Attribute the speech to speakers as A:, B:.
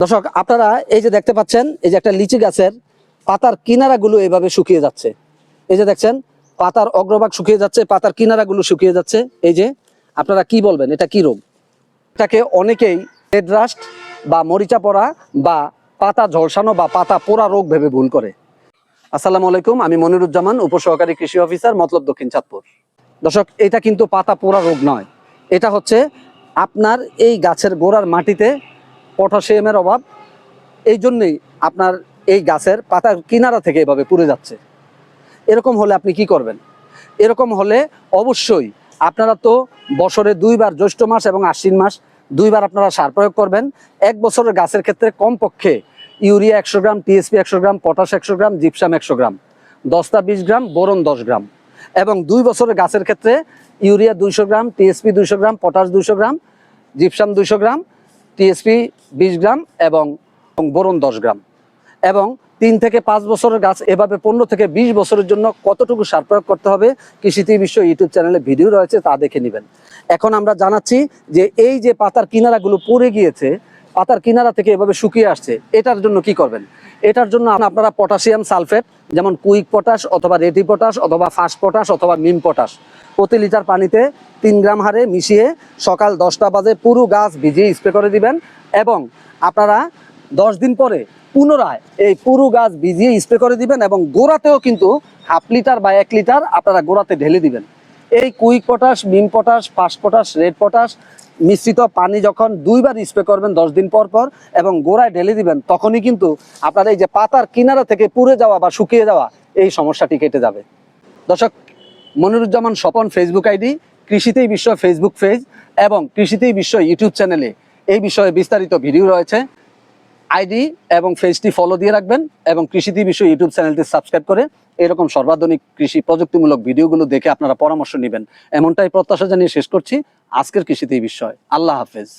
A: দর্শক, আপনারা এই যে দেখতে পাচ্ছেন, এই যে একটা লিচি গাছের পাতার কিনারাগুলো এভাবে শুকিয়ে যাচ্ছে। এই যে দেখছেন, পাতার অগ্রভাগ শুকিয়ে যাচ্ছে, পাতার কিনারাগুলো শুকিয়ে যাচ্ছে। এই যে, আপনারা কি বলবেন, এটা কি রোগ? এটাকে অনেকেই রেড রাস্ট বা মরিচা পড়া বা পাতা ঝলসানো বা পাতা পোড়া রোগ ভেবে ভুল করে। আসসালামু আলাইকুম, আমি মনিরুজ্জামান, উপসহকারী কৃষি অফিসার, মতলব দক্ষিণ চাঁদপুর। দর্শক, এটা কিন্তু পাতা পোড়া রোগ নয়। এটা হচ্ছে আপনার এই গাছের গোড়ার মাটিতে পটাশিয়ামের অভাব। এই জন্যেই আপনার এই গাছের পাতার কিনারা থেকে এভাবে পুড়ে যাচ্ছে। এরকম হলে আপনি কি করবেন? এরকম হলে অবশ্যই আপনারা তো বছরে দুইবার জ্যৈষ্ঠ মাস এবং আশ্বিন মাস দুইবার আপনারা সার প্রয়োগ করবেন। এক বছরের গাছের ক্ষেত্রে কমপক্ষে ইউরিয়া একশো গ্রাম, টিএসপি একশো গ্রাম, পটাশ একশো গ্রাম, জিপসাম একশো গ্রাম দশটা বিশ গ্রাম, বোরন দশ গ্রাম এবং দুই বছরের গাছের ক্ষেত্রে ইউরিয়া দুইশো গ্রাম, টিএসপি দুইশো গ্রাম, পটাশ দুইশো গ্রাম, জিপসাম দুইশো গ্রাম টিএসপি বিশ গ্রাম এবং বোরন দশ গ্রাম। এবং তিন থেকে পাঁচ বছরের গাছ, এভাবে পনেরো থেকে বিশ বছরের জন্য কতটুকু সার প্রয়োগ করতে হবে কৃষিতে বিশ্ব ইউটিউব চ্যানেলে ভিডিও রয়েছে, তা দেখে নেবেন। এখন আমরা জানাচ্ছি যে এই যে পাতার কিনারাগুলো পড়ে গিয়েছে পাতার কিনারা থেকে এভাবে শুকিয়ে আসছে, এটার জন্য কি করবেন? এটার জন্য আপনারা পটাশিয়াম সালফেট, যেমন কুইক পটাশ অথবা রেডি পটাশ অথবা ফাস্ট পটাশ অথবা মিম পটাশ, প্রতি লিটার পানিতে তিন গ্রাম হারে মিশিয়ে সকাল দশটা বাজে পুরো গাছ ভিজিয়ে স্প্রে করে দিবেন এবং আপনারা দশ দিন পরে পুনরায় এই পুরো গাছ ভিজিয়ে স্প্রে করে দিবেন এবং গোড়াতেও কিন্তু হাফ লিটার বা এক লিটার আপনারা গোড়াতে ঢেলে দিবেন। এই কুইক পটাশ, মিম potash fast potash, red potash মিশ্রিত পানি যখন দুইবার স্প্রে করবেন দশ দিন পর পর এবং গোড়ায় ঢেলে দিবেন, তখনই কিন্তু আপনার এই যে পাতার কিনারা থেকে পুড়ে যাওয়া বা শুকিয়ে যাওয়া এই সমস্যাটি কেটে যাবে। দর্শক, মনিরুজ্জামান স্বপন ফেসবুক আইডি, কৃষিতেই বিশ্ব ফেসবুক পেজ এবং কৃষিতেই বিশ্ব ইউটিউব চ্যানেলে এই বিষয়ে বিস্তারিত ভিডিও রয়েছে। আইডি এবং ফেসটি ফলো দিয়ে রাখবেন এবং কৃষিতে বিষয় ইউটিউব চ্যানেলটি সাবস্ক্রাইব করে এরকম সর্বাধুনিক কৃষি প্রযুক্তিমূলক ভিডিওগুলো দেখে আপনারা পরামর্শ নেবেন। এমনটাই প্রত্যাশা জানিয়ে শেষ করছি। আজকের কৃষিতে বিষয় আল্লাহ হাফেজ।